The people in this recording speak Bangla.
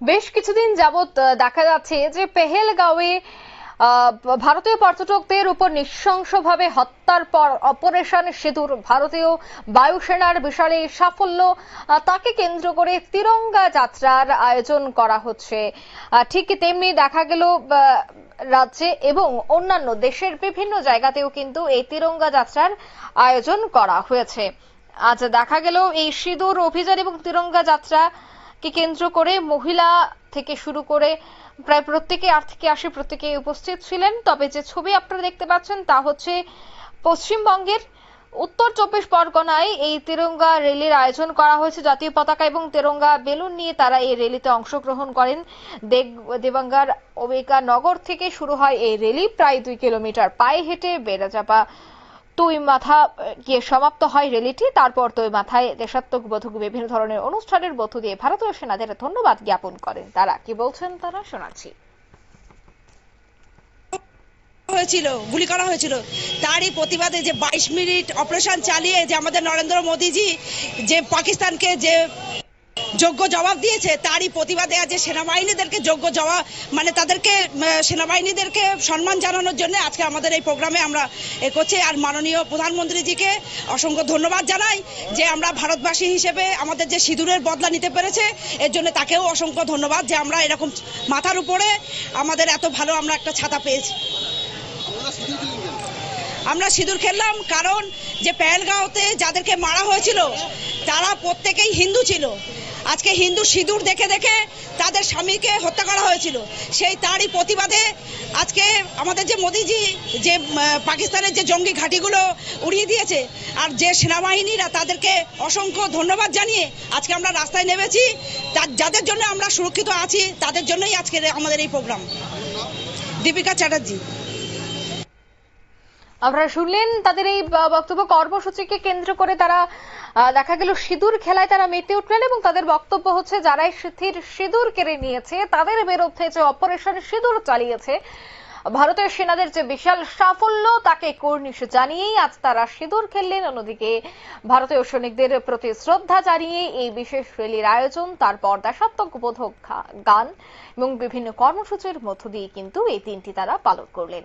বেশ কিছুদিন যাবৎ দেখা যাচ্ছে যে পেহেলগাঁওয়ে ভারতীয় পর্যটকদের উপর নৃশংসভাবে হত্যার পর অপারেশন সিঁদুর ভারতীয় বায়ুসেনার বিশাল এই সাফল্য তাকে কেন্দ্র করে তিরঙ্গা যাত্রার আয়োজন করা হচ্ছে। ঠিক তেমনি দেখা গেল রাজ্যে এবং অন্যান্য দেশের বিভিন্ন জায়গাতেও কিন্তু এই তিরঙ্গা যাত্রার আয়োজন করা হয়েছে। আজ দেখা গেল এই সিঁদুর অভিযান এবং তিরঙ্গা যাত্রা কে কেন্দ্র করে মহিলা থেকে শুরু করে প্রায় প্রত্যেকে আর থেকে আসে, প্রত্যেকে উপস্থিত ছিলেন। তবে যে ছবি আপনারা দেখতে পাচ্ছেন তা হচ্ছে পশ্চিমবঙ্গের উত্তর চব্বিশ পরগনায় এই তিরঙ্গা র্যালির আয়োজন করা হয়েছে। জাতীয় পতাকা এবং তেরঙ্গা বেলুন নিয়ে তারা এই র্যালিতে অংশগ্রহণ করেন। দেবাঙ্গার ওবেকা নগর থেকে শুরু হয় এই র্যালি, প্রায় দুই কিলোমিটার। পায়ে হেঁটে বেড়াচাপা তুই মাথা গিয়ে সমাপ্ত হয় র্যালিটি তারপর তুই মাথায় দেশাত্মক দেশাত্মবোধক বিভিন্ন ধরনের অনুষ্ঠানের মধ্য দিয়ে ভারতীয় সেনাদের ধন্যবাদ জ্ঞাপন করেন তারা। কি বলছেন তারা? শোনাচ্ছি। হয়েছিল, গুলি করা হয়েছিল। তারই প্রতিবাদে যে বাইশ মিনিট অপারেশন চালিয়ে যে আমাদের নরেন্দ্র মোদীজি, যে পাকিস্তানকে যে যোগ্য জবাব দিয়েছে, তারই প্রতিবাদে আজ সেনাবাহিনীদেরকে যোগ্য জবাব মানে তাদেরকে সেনাবাহিনীদেরকে সম্মান জানানোর জন্য আজকে আমাদের এই প্রোগ্রামে আমরা এ করছি আর মাননীয় প্রধানমন্ত্রীজিকে অসংখ্য ধন্যবাদ জানাই যে আমরা ভারতবাসী হিসেবে আমাদের যে সিঁদুরের বদলা নিতে পেরেছে, এর জন্য তাকেও অসংখ্য ধন্যবাদ যে আমরা এরকম মাথার উপরে আমাদের এত ভালো আমরা একটা ছাতা পেয়েছি। আমরা সিঁদুর খেললাম কারণ যে পেহেলগাঁওতে যাদেরকে মারা হয়েছিল, তারা প্রত্যেকেই হিন্দু ছিল। আজকে হিন্দু সিঁদুর দেখে দেখে তাদের স্বামীকে হত্যা করা হয়েছিল। সেই তারই প্রতিবাদে আজকে আমাদের যে মোদিজি, যে পাকিস্তানের যে জঙ্গি ঘাঁটিগুলো উড়িয়ে দিয়েছে, আর যে সেনাবাহিনীরা তাদেরকে অসংখ্য ধন্যবাদ জানিয়ে আজকে আমরা রাস্তায় নেমেছি যাদের জন্য আমরা সুরক্ষিত আছি, তাদের জন্যই আজকে আমাদের এই প্রোগ্রাম। দীপিকা চ্যাটার্জি। আপনারা শুনলেন তাদের এই বক্তব্য। কর্মসূচিকে কেন্দ্র করে তারা দেখা গেল সিঁদুর খেলায় তারা মেতে উঠলেন এবং তাদের বক্তব্য হচ্ছে, যারাই সিথির সিঁদুর কেড়ে নিয়েছে, তাদের বিরুদ্ধে যে অপারেশন সিঁদুর চালিয়েছে, ভারতের সেনাদের যে বিশাল সাফল্য, তাকে কর্নিশ জানিয়েই আজ তারা সিঁদুর খেললেন। অন্যদিকে ভারতীয় সৈনিকদের প্রতি শ্রদ্ধা জানিয়ে এই বিশেষ র্যালির আয়োজন তারপর দেশাত্মবোধক গান এবং বিভিন্ন কর্মসূচির মধ্য দিয়ে কিন্তু এই দিনটি তারা পালন করলেন।